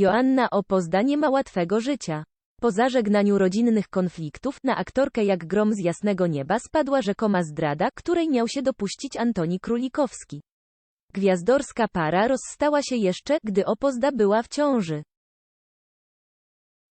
Joanna Opozda nie ma łatwego życia. Po zażegnaniu rodzinnych konfliktów, na aktorkę jak grom z jasnego nieba spadła rzekoma zdrada, której miał się dopuścić Antoni Królikowski. Gwiazdorska para rozstała się jeszcze, gdy Opozda była w ciąży.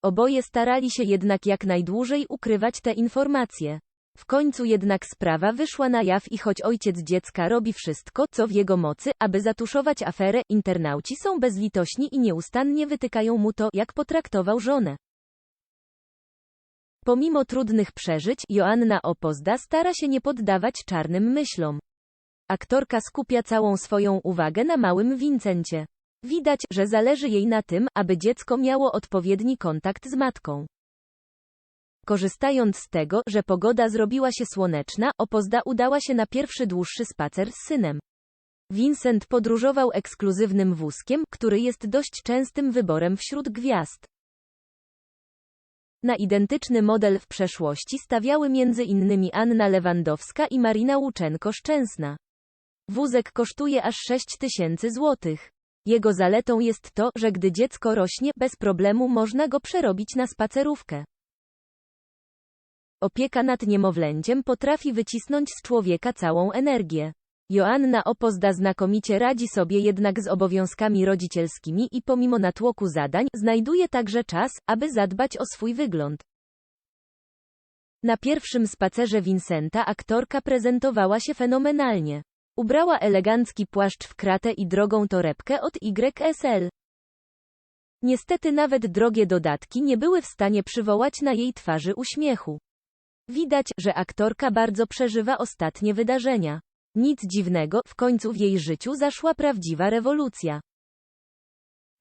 Oboje starali się jednak jak najdłużej ukrywać te informacje. W końcu jednak sprawa wyszła na jaw i choć ojciec dziecka robi wszystko, co w jego mocy, aby zatuszować aferę, internauci są bezlitośni i nieustannie wytykają mu to, jak potraktował żonę. Pomimo trudnych przeżyć, Joanna Opozda stara się nie poddawać czarnym myślom. Aktorka skupia całą swoją uwagę na małym Vincencie. Widać, że zależy jej na tym, aby dziecko miało odpowiedni kontakt z matką. Korzystając z tego, że pogoda zrobiła się słoneczna, Opozda udała się na pierwszy dłuższy spacer z synem. Vincent podróżował ekskluzywnym wózkiem, który jest dość częstym wyborem wśród gwiazd. Na identyczny model w przeszłości stawiały innymi Anna Lewandowska i Marina Łuczenko-Szczęsna. Wózek kosztuje aż 6 tysięcy złotych. Jego zaletą jest to, że gdy dziecko rośnie, bez problemu można go przerobić na spacerówkę. Opieka nad niemowlęciem potrafi wycisnąć z człowieka całą energię. Joanna Opozda znakomicie radzi sobie jednak z obowiązkami rodzicielskimi i pomimo natłoku zadań, znajduje także czas, aby zadbać o swój wygląd. Na pierwszym spacerze Vincenta aktorka prezentowała się fenomenalnie. Ubrała elegancki płaszcz w kratę i drogą torebkę od YSL. Niestety nawet drogie dodatki nie były w stanie przywołać na jej twarzy uśmiechu. Widać, że aktorka bardzo przeżywa ostatnie wydarzenia. Nic dziwnego, w końcu w jej życiu zaszła prawdziwa rewolucja.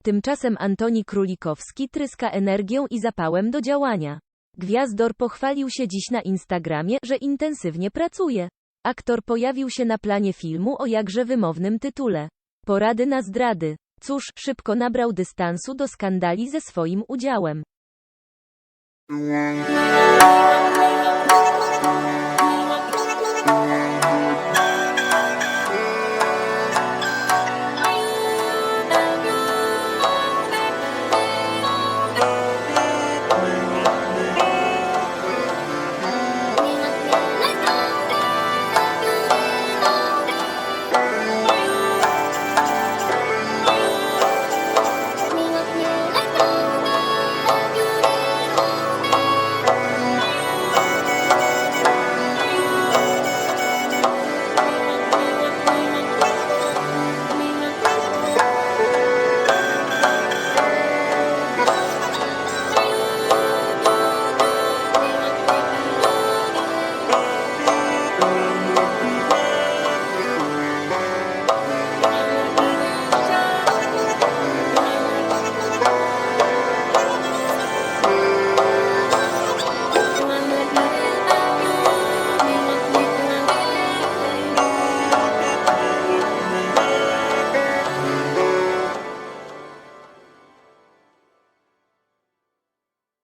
Tymczasem Antoni Królikowski tryska energią i zapałem do działania. Gwiazdor pochwalił się dziś na Instagramie, że intensywnie pracuje. Aktor pojawił się na planie filmu o jakże wymownym tytule. Porady na zdrady. Cóż, szybko nabrał dystansu do skandali ze swoim udziałem.